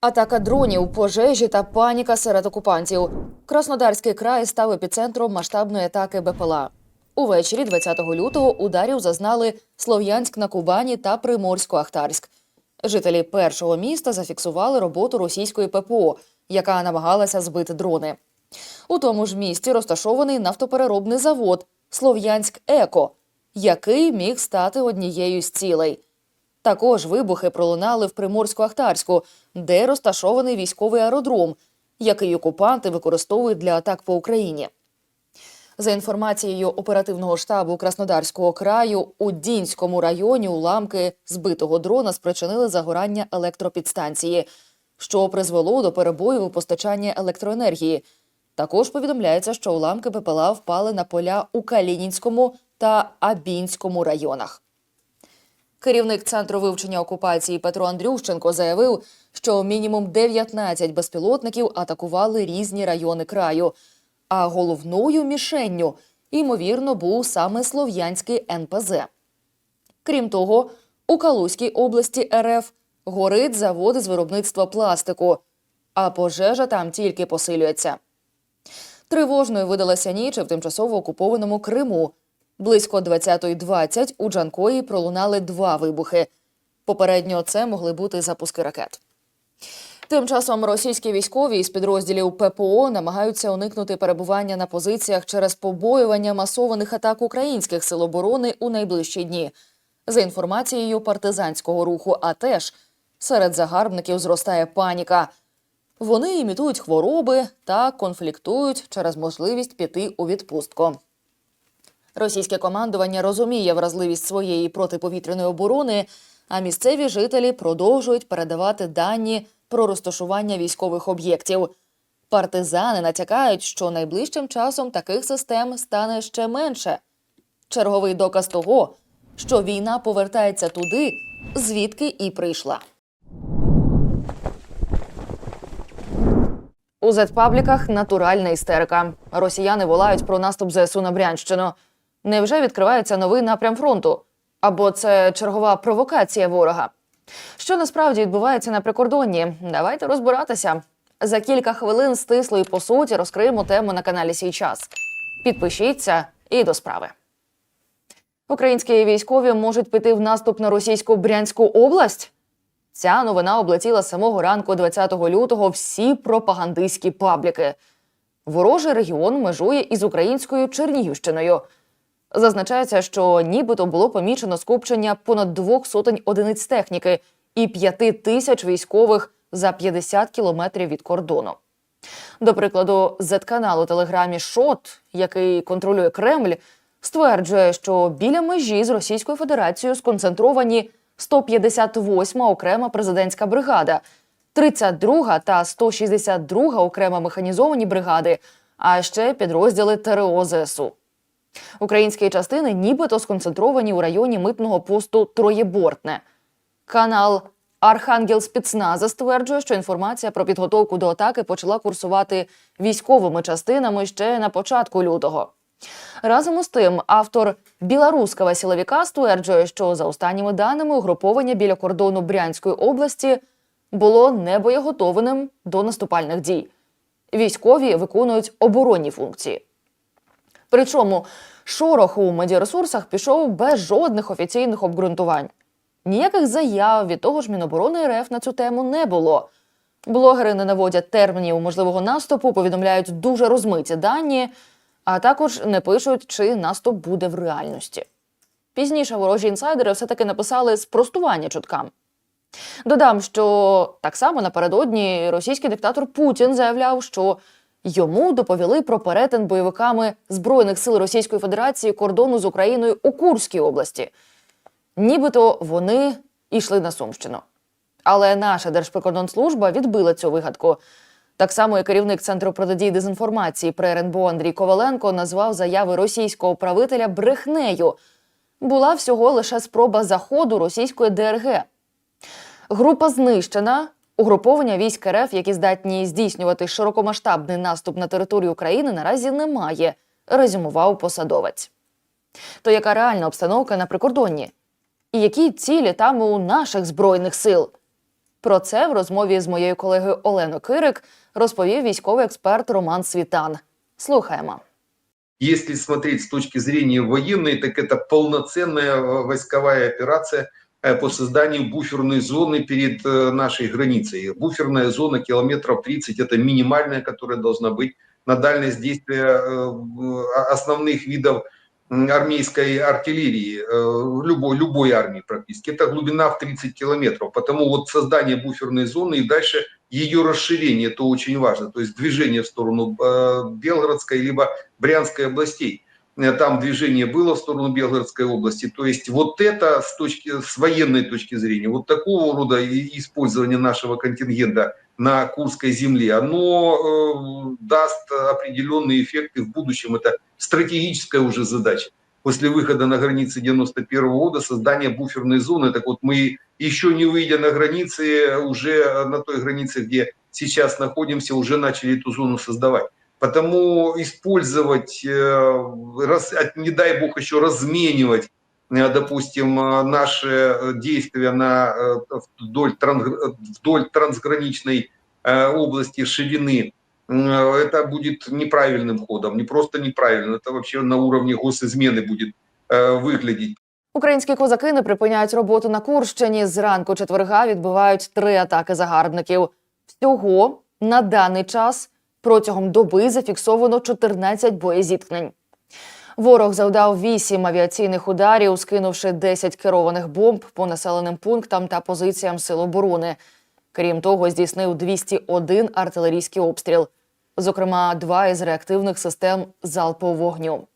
Атака дронів, пожежі та паніка серед окупантів. Краснодарський край став епіцентром масштабної атаки БПЛА. Увечері 20 лютого ударів зазнали Слов'янськ на Кубані та Приморсько-Ахтарськ. Жителі першого міста зафіксували роботу російської ППО, яка намагалася збити дрони. У тому ж місті розташований нафтопереробний завод Слов'янськ Еко, який міг стати однією з цілей. Також вибухи пролунали в Приморську-Ахтарську, де розташований військовий аеродром, який окупанти використовують для атак по Україні. За інформацією оперативного штабу Краснодарського краю, у Дінському районі уламки збитого дрона спричинили загорання електропідстанції, що призвело до перебоїв у постачанні електроенергії. Також повідомляється, що уламки БПЛА впали на поля у Калінінському та Абінському районах. Керівник центру вивчення окупації Петро Андрющенко заявив, що мінімум 19 безпілотників атакували різні райони краю. А головною мішенню, ймовірно, був саме слов'янський НПЗ. Крім того, у Калузькій області РФ горить завод з виробництва пластику, а пожежа там тільки посилюється. Тривожною видалася ніч в тимчасово окупованому Криму. Близько 20.20 у Джанкої пролунали два вибухи. Попередньо це могли бути запуски ракет. Тим часом російські військові із підрозділів ППО намагаються уникнути перебування на позиціях через побоювання масованих атак українських сил оборони у найближчі дні. За інформацією партизанського руху, АТЕШ, серед загарбників зростає паніка. Вони імітують хвороби та конфліктують через можливість піти у відпустку. Російське командування розуміє вразливість своєї протиповітряної оборони, а місцеві жителі продовжують передавати дані про розташування військових об'єктів. Партизани натякають, що найближчим часом таких систем стане ще менше. Черговий доказ того, що війна повертається туди, звідки і прийшла. У зетпабліках натуральна істерика. Росіяни волають про наступ ЗСУ на Брянщину. Невже відкривається новий напрям фронту? Або це чергова провокація ворога? Що насправді відбувається на прикордонні? Давайте розбиратися. За кілька хвилин стисло і по суті розкриємо тему на каналі Сій час. Підпишіться і до справи. Українські військові можуть піти в наступ на російську Брянську область. Ця новина облетіла самого ранку 20 лютого всі пропагандистські пабліки. Ворожий регіон межує із українською Чернігівщиною. Зазначається, що нібито було помічено скупчення понад двох сотень одиниць техніки і п'яти тисяч військових за 50 кілометрів від кордону. До прикладу, Z-канал у телеграмі Шот, який контролює Кремль, стверджує, що біля межі з Російською Федерацією сконцентровані 158-ма окрема президентська бригада, 32-га та 162-га окрема механізовані бригади, а ще підрозділи ТРО ЗСУ. Українські частини нібито сконцентровані у районі митного посту Троєбортне. Канал Архангел Спецназа стверджує, що інформація про підготовку до атаки почала курсувати військовими частинами ще на початку лютого. Разом із тим, автор білоруського силовика стверджує, що за останніми даними угруповання біля кордону Брянської області було небоєготовленим до наступальних дій. Військові виконують оборонні функції. Причому шорох у медіаресурсах пішов без жодних офіційних обґрунтувань. Ніяких заяв від того ж Міноборони РФ на цю тему не було. Блогери не наводять термінів можливого наступу, повідомляють дуже розмиті дані, а також не пишуть, чи наступ буде в реальності. Пізніше ворожі інсайдери все-таки написали спростування чуткам. Додам, що так само напередодні російський диктатор Путін заявляв, що йому доповіли про перетин бойовиками Збройних сил Російської Федерації кордону з Україною у Курській області. Нібито вони йшли на Сумщину. Але наша Держприкордонслужба відбила цю вигадку. Так само і керівник центру протидії дезінформації при РНБО Андрій Коваленко назвав заяви російського правителя брехнею. Була всього лише спроба заходу російської ДРГ. Група знищена. Угруповання військ РФ, які здатні здійснювати широкомасштабний наступ на територію України, наразі немає, резюмував посадовець. То яка реальна обстановка на прикордонні? І які цілі там у наших збройних сил? Про це в розмові з моєю колегою Оленою Кирик розповів військовий експерт Роман Світан. Слухаємо. Если смотреть с точки зрения военной, так это полноценная э, войсковая операция э, по созданию буферной зоны перед э, нашей границей. Буферная зона километров 30 – это минимальная, которая должна быть на дальность действия э, в- основных видов м, армейской артиллерии, э, любой, любой армии практически. Это глубина в 30 километров. Потому вот создание буферной зоны и дальше ее расширение, это очень важно. То есть движение в сторону э, Белгородской либо Брянской областей. Э, Там движение было в сторону Белгородской области. То есть вот это с, точки, с военной точки зрения, вот такого рода использование нашего контингента на Курской земле, оно э, даст определенные эффекты в будущем. Это стратегическая уже задача. После выхода на границы 91 года создание буферной зоны. Так вот, мы еще не выйдя на границы, уже на той границе, где сейчас находимся, уже начали эту зону создавать. Потому использовать, э, раз- от- не дай бог еще разменивать, э, допустим, э, наши э, действия на, э, вдоль, тран- вдоль трансграничной э, области ширины, э, это будет неправильным ходом, не просто неправильно, это вообще на уровне госизмены будет э, выглядеть. Українські козаки не припиняють роботу на Курщині. Зранку четверга відбивають три атаки загарбників. Всього на даний час протягом доби зафіксовано 14 боєзіткнень. Ворог завдав 8 авіаційних ударів, скинувши 10 керованих бомб по населеним пунктам та позиціям сил оборони. Крім того, здійснив 201 артилерійський обстріл, зокрема, два із реактивних систем залпового вогню.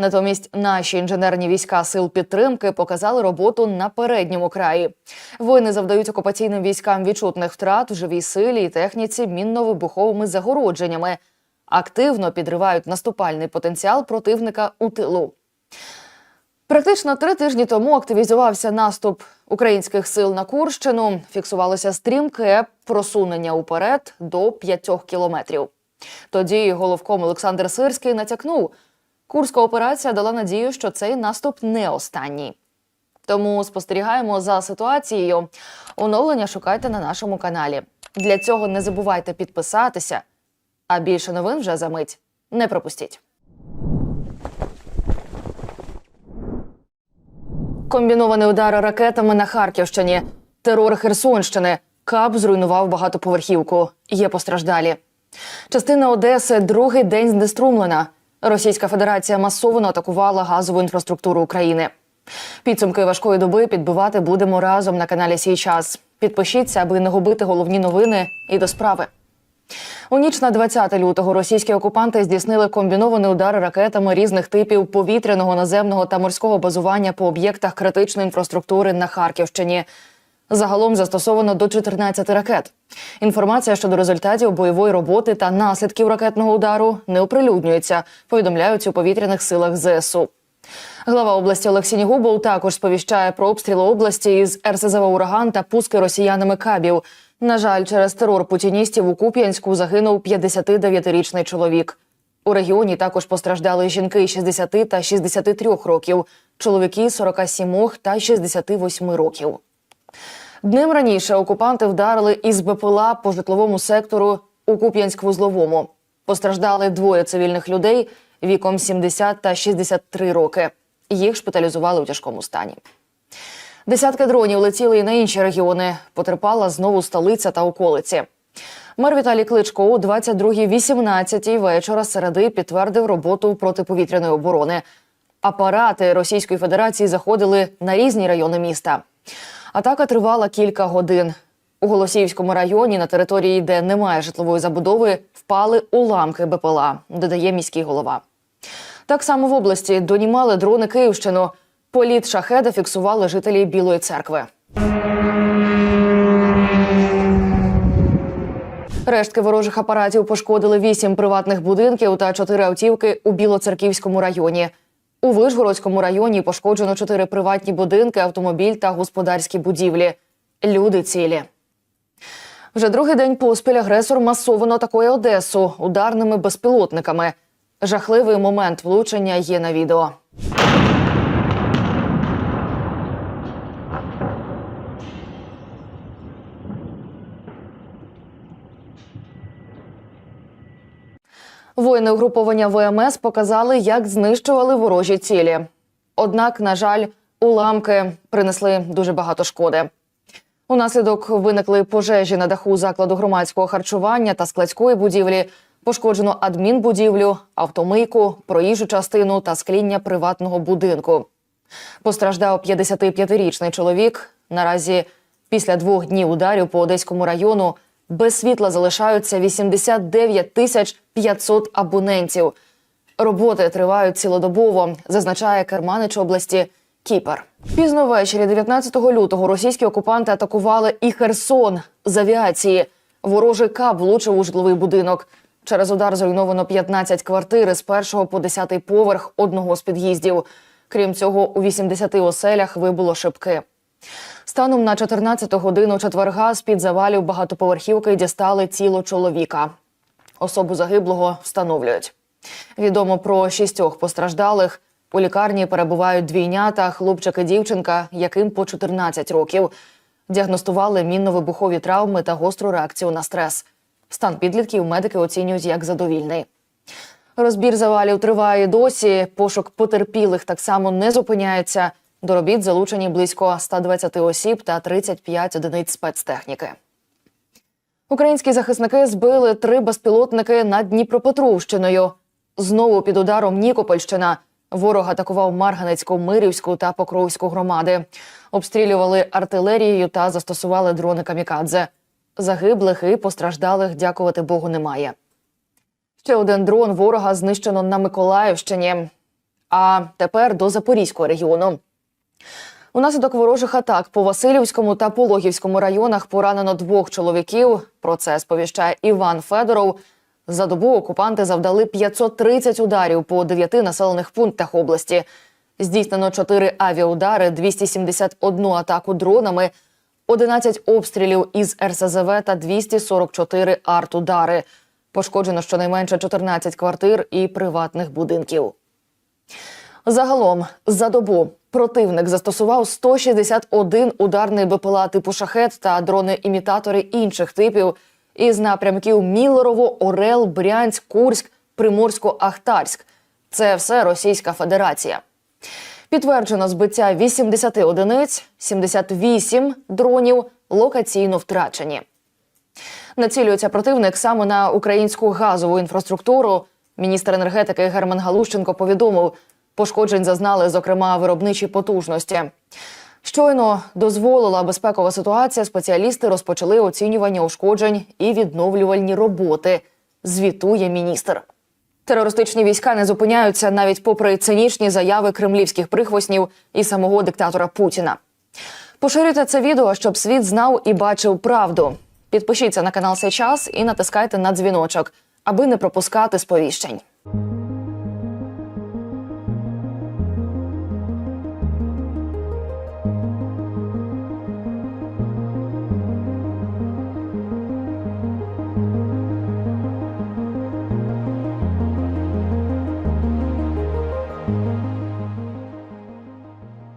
Натомість наші інженерні війська сил підтримки показали роботу на передньому краї. Воїни завдають окупаційним військам відчутних втрат в живій силі і техніці мінно-вибуховими загородженнями, активно підривають наступальний потенціал противника у тилу. Практично три тижні тому активізувався наступ українських сил на Курщину. Фіксувалося стрімке просунення уперед до п'ятьох кілометрів. Тоді головком Олександр Сирський натякнув, Курська операція дала надію, що цей наступ не останній. Тому спостерігаємо за ситуацією. Оновлення шукайте на нашому каналі. Для цього не забувайте підписатися. А більше новин вже за мить. Не пропустіть. Комбінований удар ракетами на Харківщині. Терор Херсонщини. Кап зруйнував багатоповерхівку. Є постраждалі. Частина Одеси другий день знеструмлена. Російська Федерація масово атакувала газову інфраструктуру України. Підсумки важкої доби підбивати будемо разом на каналі Сій час. Підпишіться, аби не губити головні новини і до справи. У ніч на 20 лютого російські окупанти здійснили комбінований удар ракетами різних типів повітряного, наземного та морського базування по об'єктах критичної інфраструктури на Харківщині. Загалом застосовано до 14 ракет. Інформація щодо результатів бойової роботи та наслідків ракетного удару не оприлюднюється, повідомляють у повітряних силах ЗСУ. Глава області Олексій Нігубов також сповіщає про обстріли області із РСЗВ «Ураган» та пуски росіянами кабів. На жаль, через терор путіністів у Куп'янську загинув 59-річний чоловік. У регіоні також постраждали жінки 60 та 63 років, чоловіки 47 та 68 років. Днем раніше окупанти вдарили із БПЛА по житловому сектору у Куп'янськ-Вузловому. Постраждали двоє цивільних людей віком 70 та 63 роки. Їх шпиталізували у тяжкому стані. Десятки дронів летіли і на інші регіони. Потерпала знову столиця та околиці. Мер Віталій Кличко о 22.18 вечора середи підтвердив роботу протиповітряної оборони. Апарати Російської Федерації заходили на різні райони міста. Атака тривала кілька годин. У Голосіївському районі, на території, де немає житлової забудови, впали уламки БПЛА, додає міський голова. Так само в області донімали дрони Київщину. Політ шахеда фіксували жителі Білої церкви. Рештки ворожих апаратів пошкодили вісім приватних будинків та чотири автівки у Білоцерківському районі. У Вишгородському районі пошкоджено чотири приватні будинки, автомобіль та господарські будівлі. Люди цілі. Вже другий день поспіль агресор масово атакує Одесу ударними безпілотниками. Жахливий момент влучення є на відео. Воїни угруповання ВМС показали, як знищували ворожі цілі. Однак, на жаль, уламки принесли дуже багато шкоди. Унаслідок виникли пожежі на даху закладу громадського харчування та складської будівлі. Пошкоджено адмінбудівлю, автомийку, проїжджу частину та скління приватного будинку. Постраждав 55-річний чоловік. Наразі після двох днів ударів по Одеському району без світла залишаються 89 тисяч 500 абонентів. Роботи тривають цілодобово, зазначає керманич області Кіпер. Пізно ввечері 19 лютого російські окупанти атакували і Херсон з авіації. Ворожий кап влучив у житловий будинок. Через удар зруйновано 15 квартир з першого по 10 поверх одного з під'їздів. Крім цього, у 80 оселях вибуло шибки. Станом на 14 годину четверга з-під завалів багатоповерхівки дістали тіло чоловіка. Особу загиблого встановлюють. Відомо про шістьох постраждалих. У лікарні перебувають двійнята, хлопчик і дівчинка, яким по 14 років. Діагностували мінно-вибухові травми та гостру реакцію на стрес. Стан підлітків медики оцінюють як задовільний. Розбір завалів триває досі. Пошук потерпілих так само не зупиняється. До робіт залучені близько 120 осіб та 35 одиниць спецтехніки. Українські захисники збили три безпілотники над Дніпропетровщиною. Знову під ударом Нікопольщина. Ворог атакував Марганецьку, Мирівську та Покровську громади. Обстрілювали артилерією та застосували дрони камікадзе. Загиблих і постраждалих, дякувати Богу, немає. Ще один дрон ворога знищено на Миколаївщині. А тепер до Запорізького регіону. Унаслідок ворожих атак по Васильівському та Пологівському районах поранено двох чоловіків. Про це сповіщає Іван Федоров. За добу окупанти завдали 530 ударів по дев'яти населених пунктах області. Здійснено 4 авіаудари, 271 атаку дронами, 11 обстрілів із РСЗВ та 244 артудари. Пошкоджено щонайменше 14 квартир і приватних будинків. Загалом за добу противник застосував 161 ударний БПЛА типу шахет та дрони-імітатори інших типів із напрямків Мілерово, Орел, Брянськ, Курськ, Приморсько-Ахтарськ. Це все Російська Федерація. Підтверджено збиття 80 одиниць, 78 дронів локаційно втрачені. Націлюється противник саме на українську газову інфраструктуру. Міністр енергетики Герман Галущенко повідомив, пошкоджень зазнали, зокрема, виробничі потужності. Щойно дозволила безпекова ситуація. Спеціалісти розпочали оцінювання ушкоджень і відновлювальні роботи. Звітує міністр. Терористичні війська не зупиняються навіть попри цинічні заяви кремлівських прихвостнів і самого диктатора Путіна. Поширюйте це відео, щоб світ знав і бачив правду. Підпишіться на канал «Сей час і натискайте на дзвіночок, аби не пропускати сповіщень.